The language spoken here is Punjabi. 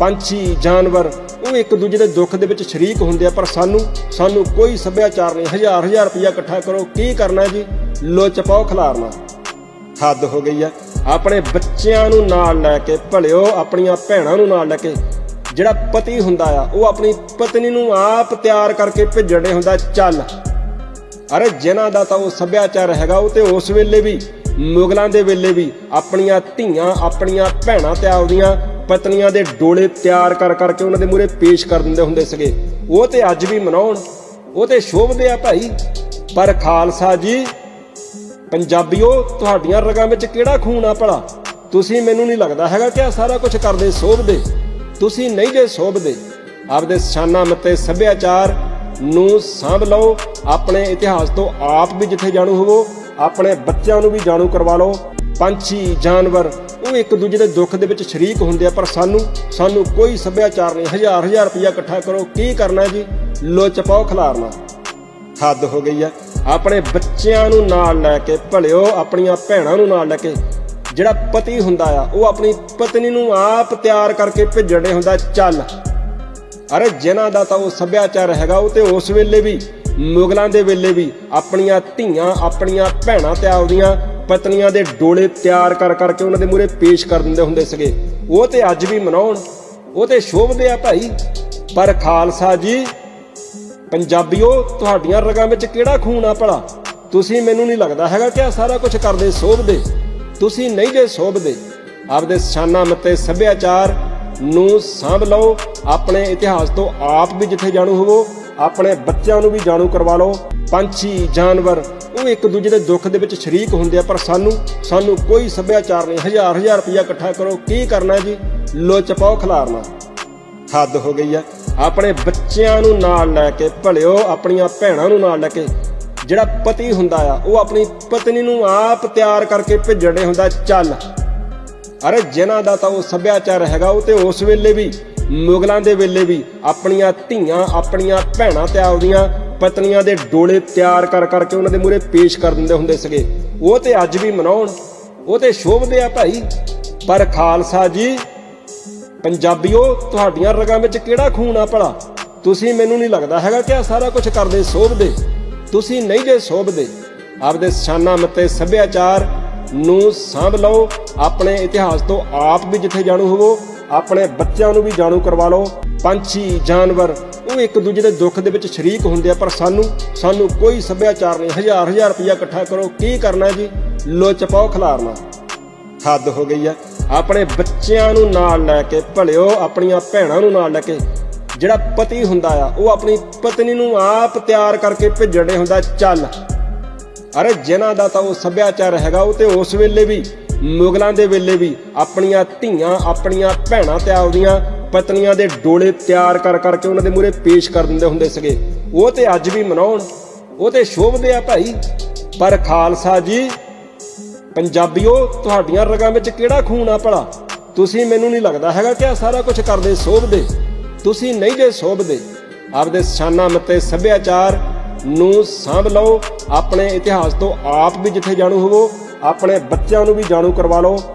ਪੰਛੀ, ਜਾਨਵਰ, ਉਹ ਇੱਕ ਦੂਜੇ ਦੇ ਦੁੱਖ ਦੇ ਵਿੱਚ ਸ਼ਰੀਕ ਹੁੰਦੇ ਆ, ਪਰ ਸਾਨੂੰ ਸਾਨੂੰ ਕੋਈ ਸੱਭਿਆਚਾਰ ਨਹੀਂ। ਹਜ਼ਾਰ ਹਜ਼ਾਰ ਰੁਪਇਆ ਇਕੱਠਾ ਕਰੋ। ਕੀ ਕਰਨਾ ਜੀ? ਲੁੱਚ ਪਾਓ ਖਿਲਾਰਨਾ। ਹੱਦ ਹੋ ਗਈ ਆ। ਆਪਣੇ ਬੱਚਿਆਂ ਨੂੰ ਨਾਲ ਲੈ ਕੇ, ਭਲਿਓ ਆਪਣੀਆਂ ਭੈਣਾਂ ਨੂੰ ਨਾਲ ਲੈ ਕੇ, ਜਿਹੜਾ ਪਤੀ ਹੁੰਦਾ ਆ, ਉਹ ਆਪਣੀ ਪਤਨੀ ਨੂੰ ਆਪ ਤਿਆਰ ਕਰਕੇ ਭੇਜਣੇ ਹੁੰਦਾ, ਚੱਲ। ਅਰੇ ਜਿਨ੍ਹਾਂ ਦਾ ਤਾਂ ਉਹ ਸੱਭਿਆਚਾਰ ਹੈਗਾ, ਉਹ ਤੇ ਉਸ ਵੇਲੇ ਵੀ, ਮੁਗਲਾਂ ਦੇ ਵੇਲੇ ਵੀ, ਆਪਣੀਆਂ ਧੀਆਂ, ਆਪਣੀਆਂ ਭੈਣਾਂ ਤੇ ਆਪਦੀਆਂ ਪਤਨੀਆਂ ਦੇ ਡੋਲੇ ਤਿਆਰ ਕਰ ਕਰਕੇ ਉਹਨਾਂ ਦੇ ਮੂਹਰੇ ਪੇਸ਼ ਕਰ ਦਿੰਦੇ ਹੁੰਦੇ ਸੀਗੇ। ਉਹ ਤੇ ਅੱਜ ਵੀ ਮਨਾਉਣ, ਉਹ ਤੇ ਸ਼ੋਭਦੇ ਆ ਭਾਈ। ਪਰ ਖਾਲਸਾ ਜੀ, ਪੰਜਾਬੀਓ, ਤੁਹਾਡੀਆਂ ਰਗਾਂ ਵਿੱਚ ਕਿਹੜਾ ਖੂਨ ਆ ਭਲਾ? ਤੁਸੀਂ ਮੈਨੂੰ ਨਹੀਂ ਲੱਗਦਾ ਹੈਗਾ ਕਿ ਆ ਸਾਰਾ ਕੁਝ ਕਰਦੇ ਸੋਭਦੇ। ਤੁਸੀਂ ਨਹੀਂ ਜੇ ਸੋਭਦੇ, ਆਪਦੇ ਸ਼ਾਨਾ ਮਤੇ ਸੱਭਿਆਚਾਰ ਨੂੰ ਸਾਂਭ ਲਓ, ਆਪਣੇ ਇਤਿਹਾਸ ਤੋਂ ਆਪ ਵੀ ਜਿੱਥੇ ਜਾਣੂ ਹੋਵੋ, ਆਪਣੇ ਬੱਚਿਆਂ ਨੂੰ ਵੀ ਜਾਣੂ ਕਰਵਾ ਲਓ ਪੰਛੀ, ਜਾਨਵਰ, ਉਹ ਇੱਕ ਦੂਜੇ ਦੇ ਦੁੱਖ ਦੇ ਵਿੱਚ ਸ਼ਰੀਕ ਹੁੰਦੇ ਆ, ਪਰ ਸਾਨੂੰ ਸਾਨੂੰ ਕੋਈ ਸੱਭਿਆਚਾਰ ਨਹੀਂ। ਹਜ਼ਾਰ ਹਜ਼ਾਰ ਰੁਪਇਆ ਇਕੱਠਾ ਕਰੋ। ਕੀ ਕਰਨਾ ਜੀ? ਲੁੱਚ ਪਾਓ ਖਿਲਾਰਨਾ। ਹੱਦ ਹੋ ਗਈ ਆ। ਆਪਣੇ ਬੱਚਿਆਂ ਨੂੰ ਨਾਲ ਲੈ ਕੇ, ਭਲਿਓ ਆਪਣੀਆਂ ਭੈਣਾਂ ਨੂੰ ਨਾਲ ਲੈ ਕੇ, ਜਿਹੜਾ ਪਤੀ ਹੁੰਦਾ ਆ, ਉਹ ਆਪਣੀ ਪਤਨੀ ਨੂੰ ਆਪ ਤਿਆਰ ਕਰਕੇ ਭੇਜਣੇ ਹੁੰਦਾ, ਚੱਲ। ਅਰੇ ਜਿਨ੍ਹਾਂ ਦਾ ਤਾਂ ਉਹ ਸੱਭਿਆਚਾਰ ਹੈਗਾ, ਉਹ ਤੇ ਉਸ ਵੇਲੇ ਵੀ, ਮੁਗਲਾਂ ਦੇ ਵੇਲੇ ਵੀ, ਆਪਣੀਆਂ ਧੀਆਂ, ਆਪਣੀਆਂ ਭੈਣਾਂ ਤੇ ਆਪਦੀਆਂ ਪਤਨੀਆਂ ਦੇ ਡੋਲੇ ਤਿਆਰ ਕਰ ਕਰਕੇ ਉਹਨਾਂ ਦੇ ਮੂਹਰੇ ਪੇਸ਼ ਕਰ ਦਿੰਦੇ ਹੁੰਦੇ ਸੀਗੇ। ਉਹ ਤੇ ਅੱਜ ਵੀ ਮਨਾਉਣ, ਉਹ ਤੇ ਸ਼ੋਭਦੇ ਆ ਭਾਈ। ਪਰ ਖਾਲਸਾ ਜੀ, ਪੰਜਾਬੀਓ, ਤੁਹਾਡੀਆਂ ਰਗਾਂ ਵਿੱਚ ਕਿਹੜਾ ਖੂਨ ਆ ਭਲਾ? ਤੁਸੀਂ ਮੈਨੂੰ ਨਹੀਂ ਲੱਗਦਾ ਹੈਗਾ ਕਿ ਆ ਸਾਰਾ ਕੁਝ ਕਰਦੇ ਸੋਭਦੇ। ਤੁਸੀਂ ਨਹੀਂ ਜੇ ਸੋਭਦੇ, ਆਪਦੇ ਸ਼ਾਨਾ ਮਤੇ ਸੱਭਿਆਚਾਰ ਨੂੰ ਸਾਂਭ ਲਓ, ਆਪਣੇ ਇਤਿਹਾਸ ਤੋਂ ਆਪ ਵੀ ਜਿੱਥੇ ਜਾਣੂ ਹੋਵੋ, ਆਪਣੇ ਬੱਚਿਆਂ ਨੂੰ ਵੀ ਜਾਣੂ ਕਰਵਾ ਲਓ। ਪੰਛੀ, ਜਾਨਵਰ, ਉਹ ਇੱਕ ਦੂਜੇ ਦੇ ਦੁੱਖ ਦੇ ਵਿੱਚ ਸ਼ਰੀਕ ਹੁੰਦੇ ਆ, ਪਰ ਸਾਨੂੰ ਸਾਨੂੰ ਕੋਈ ਸੱਭਿਆਚਾਰ ਨਹੀਂ। ਹਜ਼ਾਰ ਹਜ਼ਾਰ ਰੁਪਇਆ ਇਕੱਠਾ ਕਰੋ। ਕੀ ਕਰਨਾ ਜੀ? ਲੁੱਚ ਪਾਓ ਖਿਲਾਰਨਾ। ਹੱਦ ਹੋ ਗਈ ਆ। ਆਪਣੇ ਬੱਚਿਆਂ ਨੂੰ ਨਾਲ ਲੈ ਕੇ, ਭਲਿਓ ਆਪਣੀਆਂ ਭੈਣਾਂ ਨੂੰ ਨਾਲ ਲੈ ਕੇ, ਜਿਹੜਾ ਪਤੀ ਹੁੰਦਾ ਆ, ਉਹ ਆਪਣੀ ਪਤਨੀ ਨੂੰ ਆਪ ਤਿਆਰ ਕਰਕੇ ਭੇਜਣੇ ਹੁੰਦਾ, ਚੱਲ। ਅਰੇ ਜਿਨ੍ਹਾਂ ਦਾ ਤਾਂ ਉਹ ਸੱਭਿਆਚਾਰ ਹੈਗਾ, ਉਹ ਤੇ ਉਸ ਵੇਲੇ ਵੀ, ਮੁਗਲਾਂ ਦੇ ਵੇਲੇ ਵੀ, ਆਪਣੀਆਂ ਧੀਆਂ, ਆਪਣੀਆਂ ਭੈਣਾਂ ਤੇ ਆਪਦੀਆਂ ਪਤਨੀਆਂ ਦੇ ਡੋਲੇ ਤਿਆਰ ਕਰ ਕਰਕੇ ਉਹਨਾਂ ਦੇ ਮੂਹਰੇ ਪੇਸ਼ ਕਰ ਦਿੰਦੇ ਹੁੰਦੇ ਸੀਗੇ। ਉਹ ਤੇ ਅੱਜ ਵੀ ਮਨਾਉਣ, ਉਹ ਤੇ ਸ਼ੋਭਦੇ ਆ ਭਾਈ। ਪਰ ਖਾਲਸਾ ਜੀ, ਪੰਜਾਬੀਓ, ਤੁਹਾਡੀਆਂ ਰਗਾਂ ਵਿੱਚ ਕਿਹੜਾ ਖੂਨ ਆ ਭਲਾ? ਤੁਸੀਂ ਮੈਨੂੰ ਨਹੀਂ ਲੱਗਦਾ ਹੈਗਾ ਕਿ ਆ ਸਾਰਾ ਕੁਝ ਕਰਦੇ ਸੋਭਦੇ। ਤੁਸੀਂ ਨਹੀਂ ਜੇ ਸੋਭਦੇ, ਆਪਦੇ ਸ਼ਾਨਾ ਮਤੇ ਸੱਭਿਆਚਾਰ ਨੂੰ ਸਾਂਭ ਲਓ। ਆਪਣੇ ਇਤਿਹਾਸ ਤੋਂ ਆਪ ਵੀ ਜਿੱਥੇ ਜਾਣੂ ਹੋਵੋ, ਆਪਣੇ ਬੱਚਿਆਂ ਨੂੰ ਵੀ ਜਾਣੂ ਕਰਵਾ ਲਓ। ਪੰਛੀ, ਜਾਨਵਰ, ਉਹ ਇੱਕ ਦੂਜੇ ਦੇ ਦੁੱਖ ਦੇ ਵਿੱਚ ਸ਼ਰੀਕ ਹੁੰਦੇ ਆ, ਪਰ ਸਾਨੂੰ ਸਾਨੂੰ ਕੋਈ ਸੱਭਿਆਚਾਰ ਨਹੀਂ। ਹਜ਼ਾਰ ਹਜ਼ਾਰ ਰੁਪਇਆ ਇਕੱਠਾ ਕਰੋ। ਕੀ ਕਰਨਾ ਜੀ? ਲੁੱਚ ਪਾਓ ਖਿਲਾਰਨਾ। ਹੱਦ ਹੋ ਗਈ ਆ। ਆਪਣੇ ਬੱਚਿਆਂ ਨੂੰ ਨਾਲ ਲੈ ਕੇ, ਭਲਿਓ, ਆਪਣੀਆਂ ਭੈਣਾਂ ਨੂੰ ਨਾਲ ਲੈ ਕੇ, ਜਿਹੜਾ ਪਤੀ ਹੁੰਦਾ ਆ, ਉਹ ਆਪਣੀ ਪਤਨੀ ਨੂੰ ਆਪ ਤਿਆਰ ਕਰਕੇ ਭੇਜਣੇ ਹੁੰਦਾ, ਚੱਲ। ਅਰੇ ਜਿਨ੍ਹਾਂ ਦਾ ਤਾਂ ਉਹ ਸੱਭਿਆਚਾਰ ਹੈਗਾ, ਉਹ ਤੇ ਉਸ ਵੇਲੇ ਵੀ, ਮੁਗਲਾਂ ਦੇ ਵੇਲੇ ਵੀ, ਆਪਣੀਆਂ ਧੀਆਂ, ਆਪਣੀਆਂ ਭੈਣਾਂ ਤੇ ਆਪਦੀਆਂ ਪਤਨੀਆਂ ਦੇ ਡੋਲੇ ਤਿਆਰ ਕਰ ਕਰਕੇ ਉਹਨਾਂ ਦੇ ਮੂਹਰੇ ਪੇਸ਼ ਕਰ ਦਿੰਦੇ ਹੁੰਦੇ ਸੀਗੇ। ਉਹ ਤੇ ਅੱਜ ਵੀ ਮਨਾਉਣ, ਉਹ ਤੇ ਸ਼ੋਭਦੇ ਆ ਭਾਈ। ਪਰ ਖਾਲਸਾ ਜੀ, ਪੰਜਾਬੀਓ, ਤੁਹਾਡੀਆਂ ਰਗਾਂ ਵਿੱਚ ਕਿਹੜਾ ਖੂਨ ਆ ਭਲਾ? ਤੁਸੀਂ ਮੈਨੂੰ ਨਹੀਂ ਲੱਗਦਾ ਹੈਗਾ ਕਿ ਆ ਸਾਰਾ ਕੁਝ ਕਰਦੇ ਸੋਭਦੇ। ਤੁਸੀਂ ਨਹੀਂ ਜੇ ਸੋਭਦੇ। ਆਪਦੇ ਸ਼ਾਨਾ ਮਤੇ ਸੱਭਿਆਚਾਰ ਨੂੰ ਸਾਂਭ ਲਓ। ਆਪਣੇ ਇਤਿਹਾਸ ਤੋਂ ਆਪ ਵੀ ਜਿੱਥੇ ਜਾਣੂ ਹੋਵੋ, ਆਪਣੇ ਬੱਚਿਆਂ ਨੂੰ ਵੀ ਜਾਣੂ ਕਰਵਾ ਲਓ।